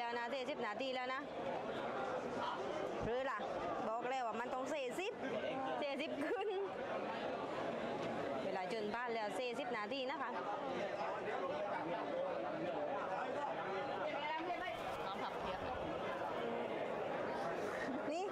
แล้วนะสี่สิบนาทีแล้วนะหรือล่ะ บอกแล้วว่ามันต้องสี่สิบสี่สิบขึ้น เวลาจนบ้านแล้วสี่สิบนาทีนะคะนี่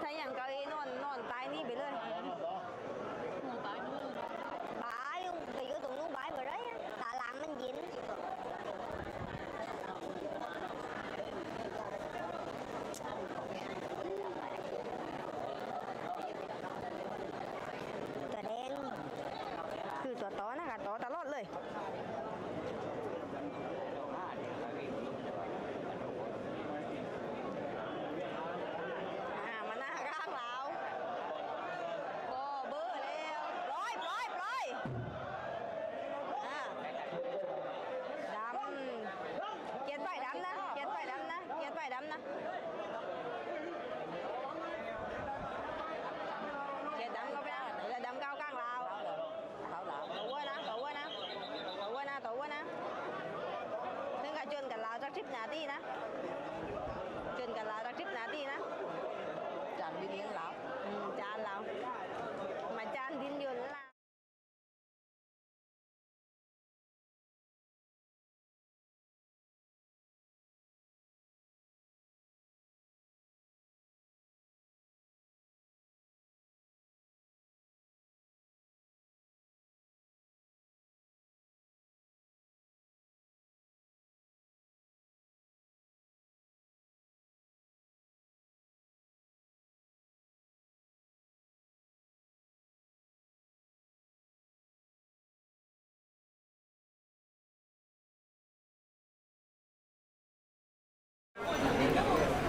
ถ้าอย่างเกาหลีนอนนอนตายนี่ไปเลยบาย thì cái tụi nó bãi vào đấy á. tại làm mình dính ตัวแดงคือตัวโตนะคะโตตลอดเลย อ่ามาหน้าข้างเราโบเบอร์แล้วปล่อยปล่อยปล่อยอ่าดำเกียนไปดำนะเกียนไปดำนะเกียนไปดำนะเกียนดำก็ไปเอาเดี๋ยวดำก้าวข้างเราตัวนะตัวนะตัวนะตัวนะถึงกับจน กันเ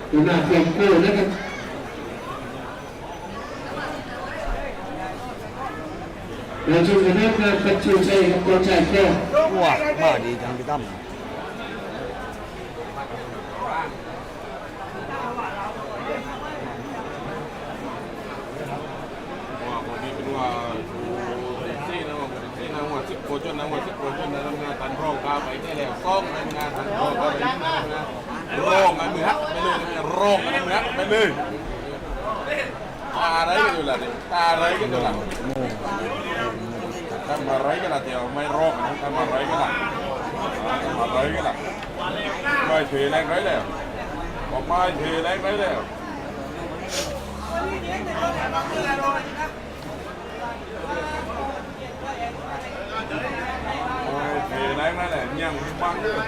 อยู่หน้าเฟรมโก้นะครับเราชมกันนะครับปัจจุบันกับกองชายแก้ว้ามาดีจังพี่ตั้มว่าคนนี้เป็นว่าเด็กซี่นะว่าเด็กซี่นะว่าสิบโคจนนะว่าสิบโคจนนะทำงานตันโรงกาไปได้แล้วซ่องทำงานตันโรงกาไปได้แล้วนะ โรงกันมือฮักไปเลยนะโรงกันมือฮักไปเลยตาอะไรกันอยู่ล่ะเนี่ยตาอะไรกันอยู่ล่ะทำอะไรกันล่ะเดี๋ยวไม่โรคนะทำอะไรกันล่ะทำอะไรกันล่ะไม่ถือแรงไรแล้วบอกไม่ถือแรงไรแล้วโอ้ย thì đấy nó là nhằng băng nữa rồi là gì nhằng băng nữa à đi rồi là gì nhằng băng nữa เลิกนะเมื่อไปจบว่ารายวันคือมาไว้แล้วรอย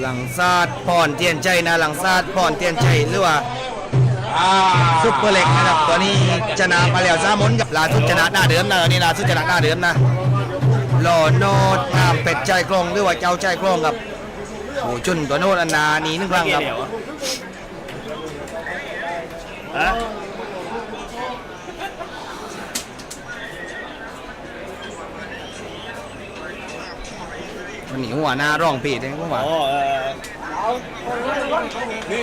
หลังซาดพรเตียนใจนะหลังซาดพรเตียนใจหรือว่าซุปเปอร์เล็กนะครับตัวนี้ชนะมาแล้วซามุนกับลาสุดชนะหน้าเดิมนะนนี้ลาสุดชนะหน้าเดิมนะหล่อโนดน้ำเป็ดใจกลองหรือว่าเจ้าใจกลองครับโอ้จุนตัวโนดอันนานี้นึ่งครั้งครับ วันนี้หัวหน้าร้องปีดเองหัวนี่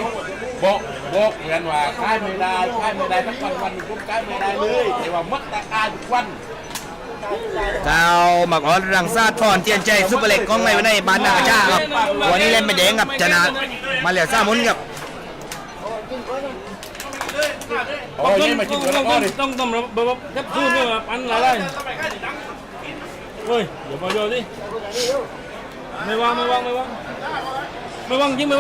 บอกบอกเงินว่าค่ายไม่ได้ค่ายไม่ได้ทั้งวันวันหนึ่งก็ค่ายไม่ได้เลยแต่ว่ามักแต่ค่ายทุกวัน เจ้าหมักอ๋อรังซาดพรเตียนใจซุปเปอร์เล็กของในวันในบ้านนากาจ้าครับวันนี้เล่นเป็นแดงครับชนะมาเหลียวซ่ามุนครับโอ้ยมากินตัวละก้อนดิ ต้องต้องแบบแบบแคปซูลด้วยแบบอันอะไรเฮ้ยเดี๋ยวมาดูดิ ไม่วางไม่วางไม่วางไม่วางจริงไ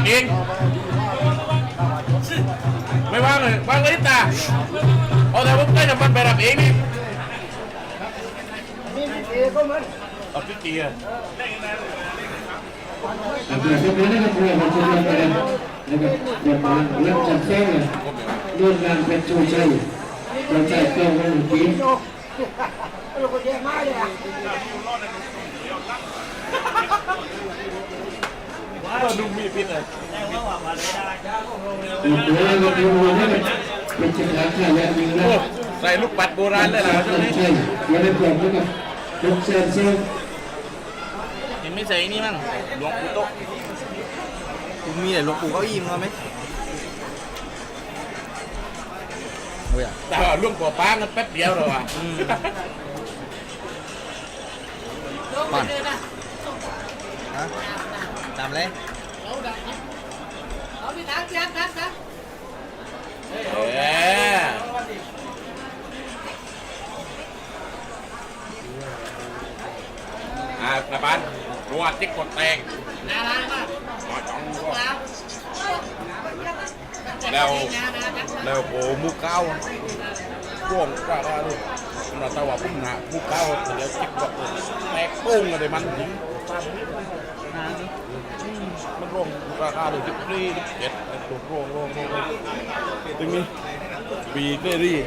บเอง ไม่ว่างเลยว่างเลยตาเอาแต่ผมได้จะมันไปรับเองนี่เอาพี่ตีอะอาจารย์ทุกท่านนะครับเพื่อมาช่วยกันนะครับเดี๋ยวมาเริ่มจัดแจ้งเลยเรื่องงานเป็นชูชัยเราใจกล้องกันเมื่อกี้เราดูมีพิษเลยอีกตัวเรา ก็ดูนะครับเป็นสินค้าขายและมีนะโอ้ใส่ลูกปัดโบราณเลยล่ะช่วงนี้ใช่อย่าได้ปลดนะครับลูกเซนเซลเห็นไม่ใส่นี่มั้งหลวงปู่โต๊ะคุณมีแต่หลวงปู่เก้าอี้มึงเอาไหมโอ้ยอะแต่ว่าล่วงกว่าป้ามันแป๊บเดียวเลยว่ะก่อนฮะ ตามเลยเอออ่ากระบาลรัวติ๊กกดแตงแล้วแล้วโอ้มุกเก้าพ่วงกล้าว่าลูกเราตะว่าพุ่งหนามุกเก้าเดี๋ยวติ๊กกดแตกโป้งอะไรมันถึง มันรวงราคาเลยสิบสี่สิบเจ็ดถูกร่วงร่วงร่วงตรงนี้ปีเตอรี่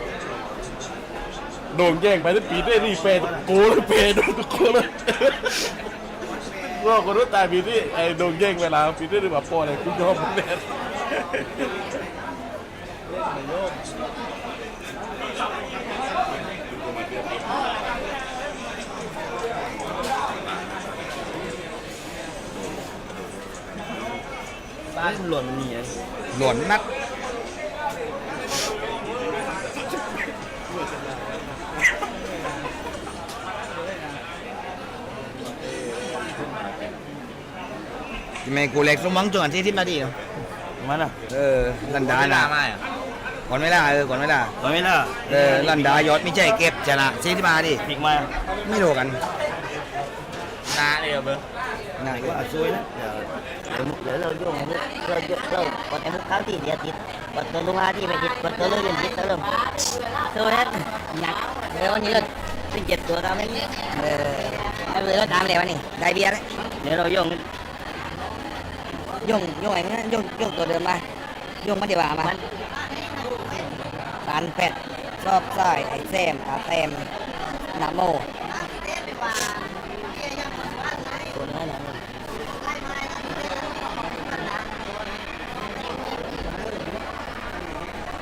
โดนแย่งไปแล้วปีได้รีเปย์กูเลยเปย์โดนทุกคนเลยว่าคนรู้ตายปีที่ไอ้โดนแย่งเวลาปีได้รีแบบโปรเลยกูยอมแน่ บ้านหล่นมันหนีไงหลวนนัดแม่กูเล็กสมหวังจนอันที่ทิพนาทีเนาะมันอะเออลันดาน่ะก่อนเวลาเออก่อนเวลาตอนนี้ล่ะเออลันดายอดไม่ใช่เก็บชนะซีที่มาดิพลิกมาไม่รู้กันนาเดียวเบอร์ น่าว่าช่วยนะเดี๋ยวเดี๋ยวเราโยงเราโยงเราวันนี้เท้าที่เดียติดวันตัวลุงอาที่ไปติดวันตัวเราเรียนติดแล้วเราตัวนั้นหนักเดี๋ยว วันนี้เราเป็นเจ็ดตัวเราไม่เออเอาเลยก็ตามเลยวะนี่ได้เบียร์เดี๋ยวเราโยงยุ่งยุ่งไอ้นั่นยุ่งยุ่งตัวเดิมมายุ่งมาดีกว่ามาสารเป็ดชอบใสร้อยไอ้แซมอาแซมนาโม ตัวนั้นนะ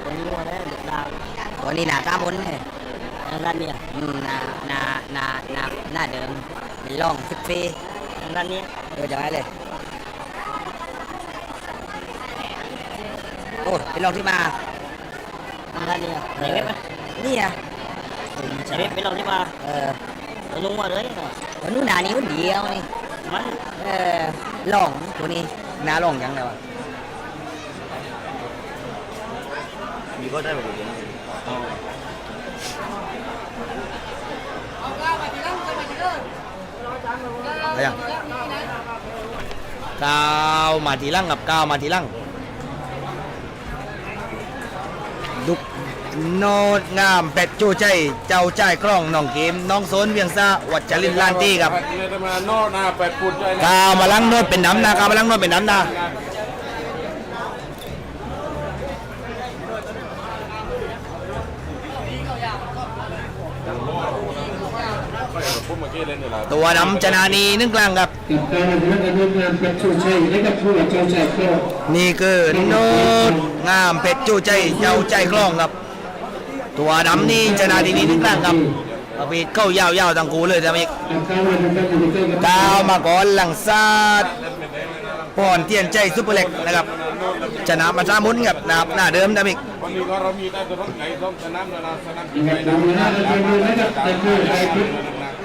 วันนี้วันนี้เด็กดาว ตัว นี้หนาตามบนเนี่ยทางด้านนี้อืมหนาหนาหนาหนาหน้าเดิมมีร่องสิบปีทางด้านนี้เดี๋ยวจะให้เลยโอ้ยเป็นร่องที่มาทางด้านนี้ใส่เว็บไหมนี่อะใส่เว็บไปเราที่มาเออเราลงมาเลยวันนู้นหนานี้วันเดียวนี่มันเออร่องตัวนี้หน้าลงยังเลยวะ มีก็ได้แบบนี้ อะไรยังก้าวมาทีลังกับก้าวมาทีลังดุกโนดงามเป็ดจูใจเจ้าใจกล้องน้องเกมน้องโซนเวียงซาวัดจรินลานตี้ครับเลยจะมาโน่นาไปพูดใจนะกาวมาลังโนดเป็นน้ำนะกาวมาลังโนดเป็นน้ำนะ พูดเมื่อกี้เลยนี่แหละ ตัวดำชนานีนึ่งกลางครับกับการอนุรักษ์อนุงานเป็นชูชัยและกับผู้เจ้าชายก็นี่คือโนดงามเป็ดจูใจเจ้าใจกล้องครับ ตัวดำนี่ชนาดีนี่นึ่งกลางครับเอาไปเข้ายาวๆทั้งคู่เลยแต่อีกอาการวันนี้ก็อยู่ใกล้กับดาวมาก่อนหลังซาดพรเทียนใจซุปเปอร์เล็กนะครับชนะมาซามุนครับนะครับหน้าเดิมนะมิกวันนี้ก็เรามีได้ตัวรถไก่ต้องสนามนาสนามนะครับดูนะเราดูนะครับแต่คือไอ้ทุกทุกเส้นเส้นการยีริที่กูจนดามาไล่ยีริตั้มกูจนนั้นไม่ใช่ดำนู่อยู่นู่เหลือกันเอาเองนะ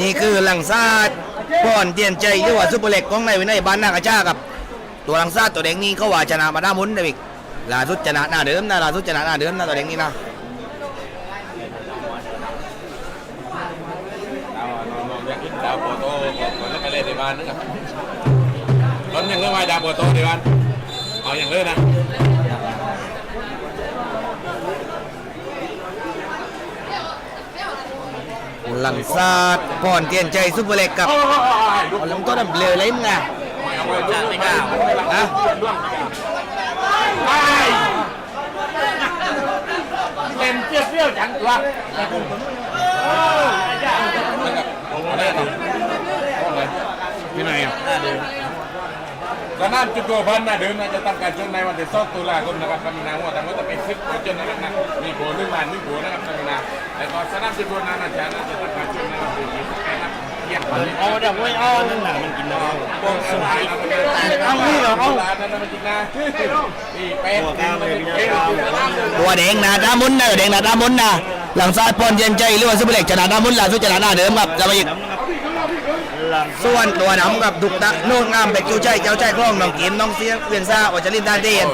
นี่คือหลังซาดป้อนเตียนใจหรือว่าซุปเปอร์เล็กของในวินัยบ้านนากระชากับตัวหลังซาดตัวแดงนี่เขาว่าชนะมาด้ามุนได้อีกล่าสุดชนะหน้าเดิมนะล่าสุดชนะหน้าเดิมนะตัวแดงนี่นะดาวน้องๆอยากกินดาวโปโต้ก่อนแล้วไปเล่นในบ้านนะครับร้อนยังเรื่องไว้ดาวโปโต้ในบ้านเอาอย่างเลยนะ หลังซาดป้อนเตียนใจซุปเปอร์เล็กกับเอาลงต้นเบลอเลยมึงอะเอาไว้จ้าไม่กล้านะเป็นเปรี้ยวๆจังตัวเอาได้หรอที่ไหนอะ สนามจุดโกพันนะเดิมนะจะตั้งการชนในวันที่2ตุลาคมนะครับกำนัว่าแต่ว่าจะเป็นซิปจนนะครับนะมีโผล่หนึ่งล้านหนึ่งโผล่นะครับกำนังแล้วก็สนามจุดโกนานาชาติจะตั้งการชนในวันที่28นะครับเยี่ยมเลยเอาเดี๋ยวไม่เอานั่นน่ะมันกินได้พวกสายเอานี่เหรอเอานั่นมันจริงนะนี่เป็นเป็นเป็นตัวแดงนะด้ามุนนะแดงนะด้ามุนนะหลังซาดป้อนเตียนใจหรือว่าซุปเปอร์เล็กชนะด้ามุนล่าสุดชนะหน้าเดิมครับจะมาอีก ส่วนตัวดำกับดุกตะโน่นงามเป็ดจูใจเจ้าใจคล้องน้องกิมน้องเสียเวียนซ่าอจลินดาเดน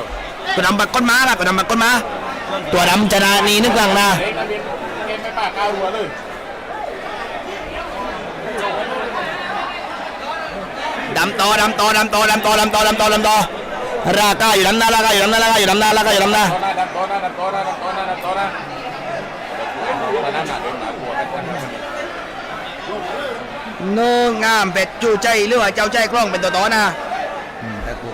ตัวดำบักก้นม้าล่ะตัวดำบักก้นม้าตัวดำชนะนี่นึกกลางนะดำต่อดำต่อดำต่อดำต่อดำต่อดำต่อดำต่อราคาอยู่ดำหน้าราคาอยู่ดำหน้าราคาอยู่ดำหน้าราคาอยู่ดำหน้าโตนะโตนะโตนะโตนะโตนะโตนะนั่นน่ะ เนมาหัวกันโนงามเป็ดจูใจหรือว่าเจ้าใจคล้องเป็นตัวต่อนะแต่กู